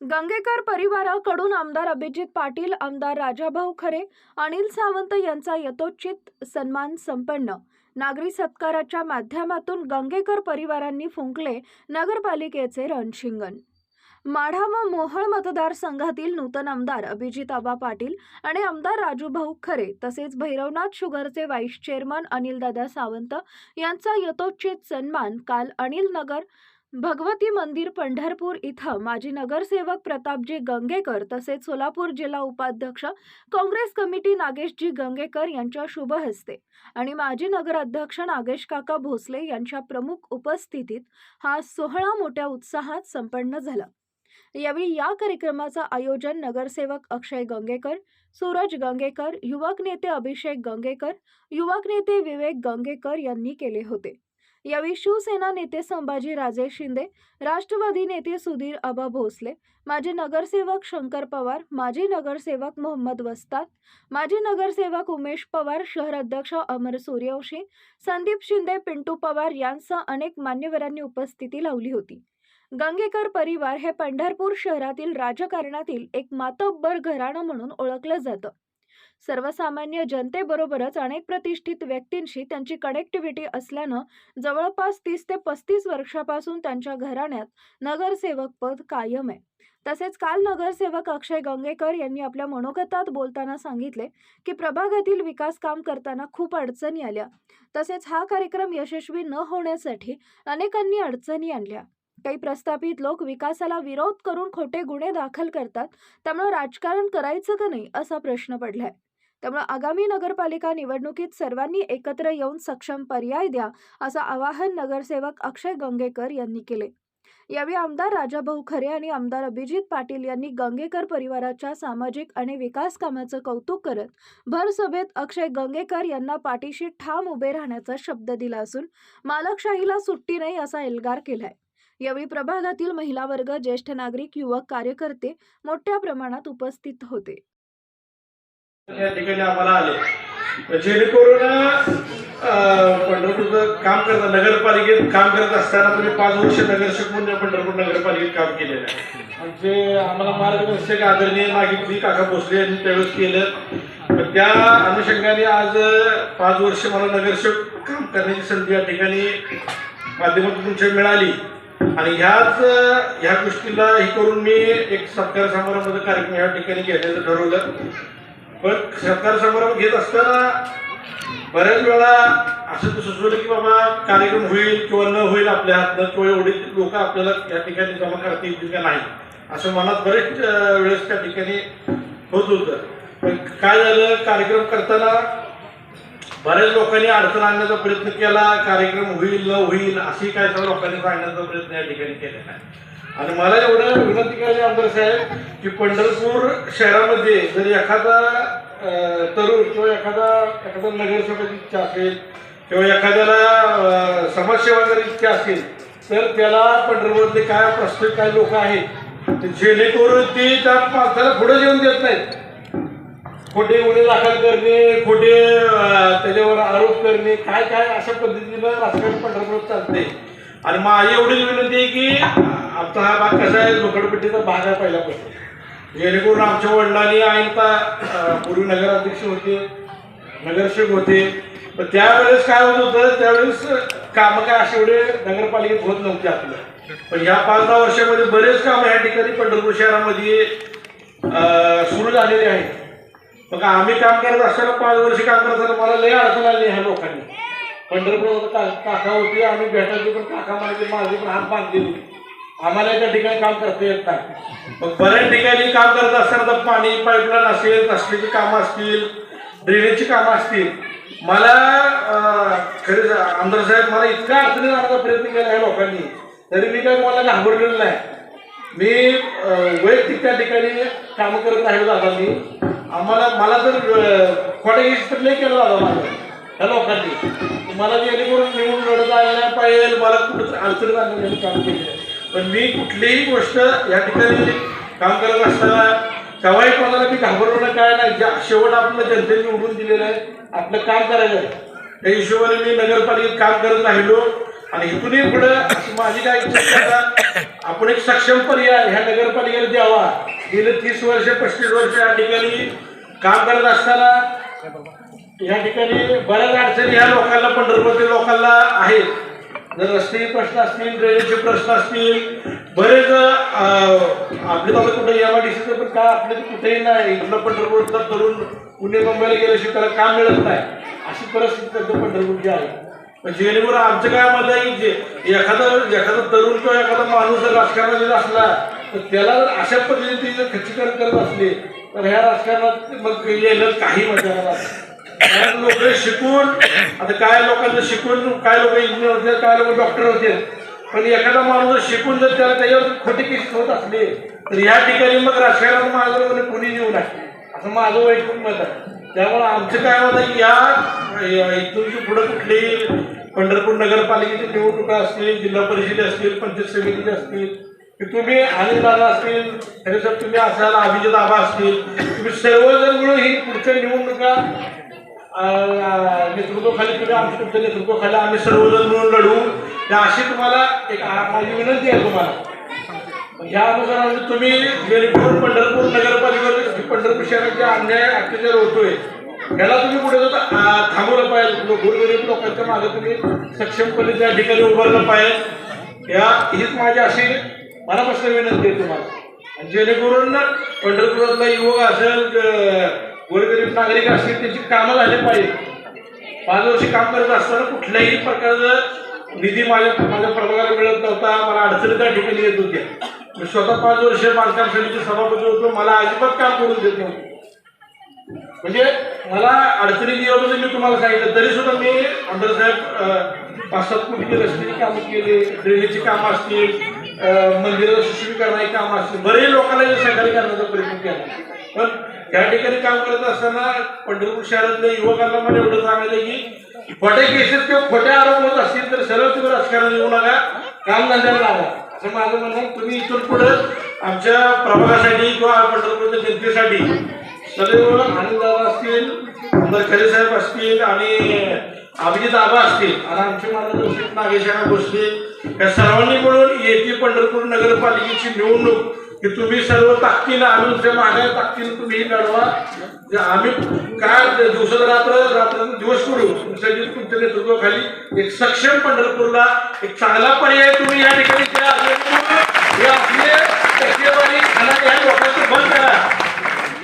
गंगेकर परिवाराकडून आमदार अभिजित पाटील आमदार राजाभाऊ खरे अनिल सावंत यांचा यथोचित सन्मान संपन्न. नागरी सत्काराच्या माध्यमातून गंगेकर परिवारांनी फुंकले नगरपालिकेचे रणशिंगण. माढा व मोहळ मतदारसंघातील नूतन आमदार अभिजित आबा पाटील आणि आमदार राजूभाऊ खरे तसेच भैरवनाथ शुगरचे व्हाईस चेअरमन अनिलदादा सावंत यांचा यथोचित सन्मान काल अनिल नगर भगवती मंदिर पंढरपूर इथं माजी नगरसेवक प्रतापजी गंगेकर तसेच सोलापूर जिल्हा उपाध्यक्ष काँग्रेस कमिटी नागेशजी गंगेकर यांच्या शुभ हस्ते आणि माजी नगराध्यक्ष नागेश काका भोसले यांच्या प्रमुख उपस्थितीत हा सोहळा मोठ्या उत्साहात संपन्न झाला. यावेळी या कार्यक्रमाचं आयोजन नगरसेवक अक्षय गंगेकर सूरज गंगेकर युवक नेते अभिषेक गंगेकर युवक नेते विवेक गंगेकर यांनी केले होते. यावेळी शिवसेना नेते संभाजी राजे शिंदे राष्ट्रवादी नेते सुधीर आबा भोसले माजी नगरसेवक शंकर पवार माजी नगरसेवक मोहम्मद वस्ताद माजी नगरसेवक उमेश पवार शहर अध्यक्ष अमर सूर्यवंशी संदीप शिंदे पिंटू पवार यांसह अनेक मान्यवरांनी उपस्थिती लावली होती. गंगेकर परिवार हे पंढरपूर शहरातील राजकारणातील एक मातब्बर घराणं म्हणून ओळखलं जातं. सर्वसामान्य जनतेबरोबरच अनेक प्रतिष्ठित व्यक्तींशी त्यांची कनेक्टिव्हिटी असल्यानं जवळपास तीस ते पस्तीस वर्षापासून त्यांच्या घराण्यात नगरसेवक पद कायम आहे. तसेच काल नगरसेवक अक्षय गंगेकर यांनी आपल्या मनोगतात बोलताना सांगितले की प्रभागातील विकास काम करताना खूप अडचणी आल्या. तसेच हा कार्यक्रम यशस्वी न होण्यासाठी अनेकांनी अडचणी आणल्या. काही प्रस्थापित लोक विकासाला विरोध करून खोटे गुन्हे दाखल करतात त्यामुळे राजकारण करायचं का नाही असा प्रश्न पडलाय. त्यामुळे आगामी नगरपालिका निवडणुकीत सर्वांनी एकत्र येऊन सक्षम पर्याय द्या असं आवाहन नगरसेवक अक्षय गंगेकर यांनी केले. यावेळी आमदार राजाभाऊ खरे आणि आमदार अभिजित पाटील यांनी गंगेकर परिवाराच्या सामाजिक आणि विकास कामाचं कौतुक करत भर सभेत अक्षय गंगेकर यांना पाठीशी ठाम उभे राहण्याचा शब्द दिला असून मालकशाहीला सुट्टी नाही असा एल्गार केलाय. यावेळी प्रभागातील महिला वर्ग ज्येष्ठ नागरिक युवक कार्यकर्ते मोठ्या प्रमाणात उपस्थित होते. या ठिकाणी आम्हाला आले. जेणेकरून पंढरपूरचं काम करता नगरपालिकेत काम करत असताना तुम्ही पाच वर्ष नगरसेवक म्हणून पंढरपूर नगरपालिकेत काम केलेलं आहे. आमचे आम्हाला मार्गदर्शक आदरणीय नागिकजी काका भोसले यांनी त्यावेळेस केलं. त्या अनुषंगाने आज पाच वर्ष मला नगरसेवक काम करण्याची संधी या ठिकाणी माध्यमातून तुमच्या मिळाली. आणि ह्याच ह्या गोष्टीला हे करून मी एक सत्कार समारंभाचा कार्यक्रम या ठिकाणी घेण्याचं ठरवलं. पण सत्कार समारंभ घेत असताना बऱ्याच वेळा असं सुचवलं की बाबा कार्यक्रम होईल किंवा न होईल आपल्या हातनं किंवा एवढी लोक आपल्याला या ठिकाणी जमा करता येतील का नाही असं मनात बरेच वेळेस त्या ठिकाणी होत होतं. पण काय झालं? कार्यक्रम करताना बऱ्याच लोकांनी अडचण आणण्याचा प्रयत्न केला कार्यक्रम होईल न होईल अशी काय सर्व लोकांनी सांगण्याचा प्रयत्न या ठिकाणी केलेला आहे. आणि मला एवढं विनंती करायची आमदार साहेब की पंढरपूर शहरामध्ये जर एखादा तरुण किंवा एखादा एखादा नगरसेवकाची इच्छा असेल किंवा एखाद्याला समाजसेवा जर इच्छा असेल तर त्याला पंढरपूरचे काय प्रस्तुत काय लोक आहेत जेणेकरून ते त्या माणसाला पुढे जेवण देत नाहीत. खोटे गुन्हे दाखल करणे खोटे त्याच्यावर आरोप करणे काय काय अशा पद्धतीनं राजकारण पंढरपूर चालते आणि माझी एवढीच विनंती आहे की आमचा हा भाग कसा आहे झोपडपट्टीचा भाग आहे पहिल्यापासून. जेणेकरून आमच्या वडिलांनी आईनता पूर्वी नगराध्यक्ष होते नगरसेवक होते. पण त्यावेळेस काय होत होतं त्यावेळेस कामं काय असे एवढे नगरपालिकेत होत नव्हते आपलं. पण ह्या पाच दहा वर्षामध्ये बरेच कामं या ठिकाणी पंढरपूर शहरामध्ये सुरू झालेले आहेत. मग आम्ही काम करत असताना पाच वर्ष काम करत असताना मला लय अडचण आली ह्या लोकांनी. पंढरपूर का काका होती आम्ही भेटायची पण काका म्हणायचे माझी पण हात बांधलेली आम्हाला त्या ठिकाणी काम करता येत नाही. मग बऱ्याच ठिकाणी काम करत असताना तर पाणी पाईपलाईन असेल रस्त्याची कामं असतील ड्रेनेजची कामं असतील. मला खरंच आमदार साहेब मला इतका अडचणी जाण्याचा प्रयत्न केला आहे लोकांनी. तरी मी काय मला घाबरलेलं नाही. मी वैयक्तिक त्या ठिकाणी कामं करत राहिलो दादा मी. आम्हाला मला तर खोट्या तर लय केलं दादा माझं. त्या लोकांनी मला जेणेकरून निवडून लढत आलेला पाहिजे मला कुठं अडचण आणलं काम केलं पण मी कुठलीही गोष्ट या ठिकाणी काम करत असताना केव्हाही कोणाला मी घाबरवणं काय नाही. ज्या शेवट आपलं जनतेने निवडून दिलेलं आहे आपलं काम करायचं आहे. त्या हिशोबाने मी नगरपालिकेत काम करत राहिलो आणि इथूनही पुढं माझी काय इच्छा आपण एक सक्षम पर्याय ह्या नगरपालिकेला द्यावा. गेले तीस वर्ष पस्तीस वर्ष या ठिकाणी काम करत असताना या ठिकाणी बऱ्याच अडचणी ह्या लोकांना पंढरपूरच्या लोकांना आहेत. जर रस्ते प्रश्न असतील ड्रेनेजचे प्रश्न असतील बरेच आपले बाबा कुठे एम आय डी सीचं पण काय आपले तर कुठेही नाही. इथलं पंढरपूरचा तरुण पुणे मुंबईला गेल्याशिवाय त्याला काम मिळत नाही. अशी परिस्थिती त्यांचं पंढरपूरची आहे. पण जेणेकरून आमचं काय मत आहे की जे एखादा एखादा तरुण किंवा एखादा माणूस जर राजकारणात जर असला तर त्याला जर अशा पद्धतीने जर खच्चीकरण करत असले तर ह्या राजकारणात मग येणं काही मजा लोक शिकून आता काय लोकांचं शिकून काय लोक इंजिनियर होते काय लोक डॉक्टर होते पण एखादा माणूस जर शिकून जर त्याला त्याच्यावर खोटी केस होत असले तर या ठिकाणी मग राजकारणात माझं कोणी कोणी येऊ लागते असं माझं वैयक्तिक मत आहे. त्यामुळे आमचं काय होतं आहे की या या- इथून पुढे कुठलेही पंढरपूर नगरपालिकेची निवडणुका असतील जिल्हा परिषद असतील पंचायत समितीचे असतील की तुम्ही अनिल दादा असतील तरी तुम्ही असायला अभिजित आबा असतील तुम्ही सर्वजण मिळून ही पुढच्या निवडणुका नेतृत्वाखाली तुम्ही आमच्या तुमच्या नेतृत्वाखाली आम्ही सर्वजण मिळून लढू. त्या अशी तुम्हाला एक माझी विनंती आहे तुम्हाला. ह्या अनुसार तुम्ही जेणेकरून पंढरपूर नगरपालिकेवर पंढरपूर शहराच्या अन्याय अत्याचार होतोय. ह्याला तुम्ही पुढे थांबवलं पाहिजे. गोरगरीब लोकांच्या मागे तुम्ही सक्षमपणे त्या ठिकाणी उभारलं पाहिजे. या हीच माझी अशी मनापासून विनंती आहे तुम्हाला. आणि जेणेकरून पंढरपुरातला युवक असेल गोरगरीब नागरिक असतील त्यांची कामं झाली पाहिजे. पाच वर्ष काम करत असताना कुठल्याही प्रकारचं निधी माझ्या माझ्या प्रभागाला मिळत नव्हता. मला अडचणी त्या ठिकाणी येत होत्या. मी स्वतः पाच वर्ष बांधकाम समितीचे सभापती होतो. मला अजिबात काम करून देत नव्हते. म्हणजे मला अडचणी जी मी तुम्हाला सांगितलं. तरी सुद्धा मी आमदार साहेब पाच सात कोटीची रस्त्याची कामं केली ड्रेनेजची कामं असतील अं, मंदिराचं काम कामं असतील. बरेच लोकांना हे सहकार्य करण्याचा प्रयत्न केला. पण त्या ठिकाणी काम करत असताना पंढरपूर शहरातल्या युवकांना मला एवढं सांगायला की खोटे केसेस किंवा खोटे आरोप होत असतील तर सरळ तुम्ही राजकारण येऊ नका काम धंद्याला लागा असं माझं म्हणणं तुम्ही इथून पुढं आमच्या प्रभागासाठी किंवा पंढरपूरच्या जनतेसाठी सदैव आनंद असतील आमदार खरे साहेब असतील आणि अभिजित आबा असतील. आणि आमचे मार्गदर्शक नागेशाना गोष्टी या सर्वांनी मिळून येथे पंढरपूर नगरपालिकेची निवडणूक. की तुम्ही सर्व ताकदीनं आम्ही तुमच्या मागे ताकदीनं तुम्ही लढवा. आम्ही काय दिवसात रात्र रात्र दिवस करू तुमच्या तुमच्या नेतृत्वाखाली एक सक्षम पंढरपूरला एक चांगला पर्याय तुम्ही या ठिकाणी हे आपले टक्केवारी या लोकांचं बंद करा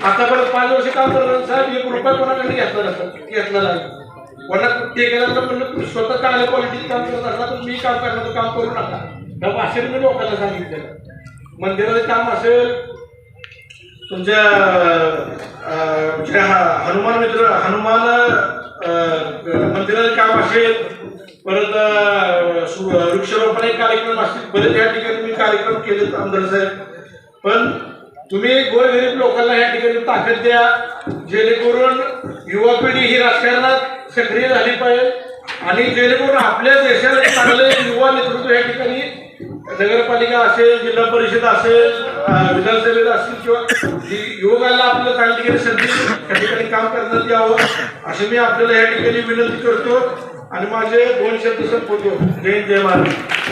आतापर्यंत पाच वर्ष काम करणार साहेब एक रुपया कोणाकडे घेतला नसतं घेतला लागेल कोणा ते केल्यानंतर म्हणलं तुम्ही स्वतः चांगल्या क्वालिटीत काम करत असला तर मी काम करणार काम करू नका. त्या भाषेत मी लोकांना सांगितलेलं मंदिराचं काम असेल तुमच्या हनुमान मित्र हनुमान मंदिराचं काम असेल परत वृक्षारोपण एक कार्यक्रम असतील बरेच या ठिकाणी मी कार्यक्रम केले आमदार साहेब. पण तुम्ही गोरगरीब लोकांना या ठिकाणी ताकद द्या जेणेकरून युवा पिढी ही राजकारण सक्रिय झाली पाहिजे. आणि जेणेकरून आपल्या देशाला चांगले युवा नेतृत्व या ठिकाणी नगरपालिका असेल जिल्हा परिषद असेल अं, विधानसभेत असतील किंवा युवकाला आपलं काही ठिकाणी संधी त्या ठिकाणी काम करण्यात यावं अशी मी आपल्याला या ठिकाणी विनंती करतो. आणि माझे दोन शब्द संपवतो. जय जय महाराज